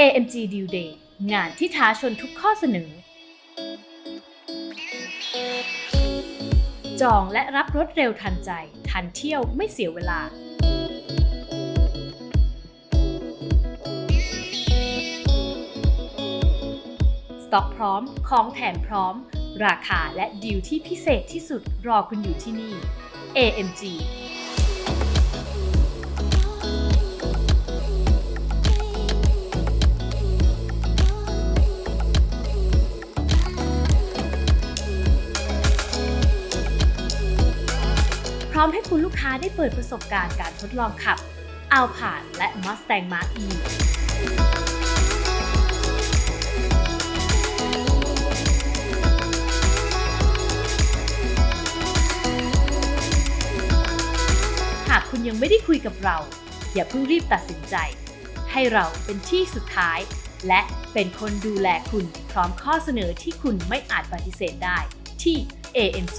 AMG Deal Day งานที่ท้าชนทุกข้อเสนอ จองและรับรถเร็วทันใจ ทันเที่ยวไม่เสียเวลา สต็อกพร้อม ของแถมพร้อม ราคาและดีลที่พิเศษที่สุดรอคุณอยู่ที่นี่ AMG ร้อมให้คุณลูกค้าได้เปิดประสบการณ์การทดลองขับ a l p a และ Mustang Mach-E หากคุณยังไม่ได้คุยกับเรา อย่าเพิ่งรีบตัดสินใจ ให้เราเป็นที่สุดท้าย และเป็นคนดูแลคุณพร้อมข้อเสนอที่คุณไม่อาจปฏิเสธได้ที่ AMG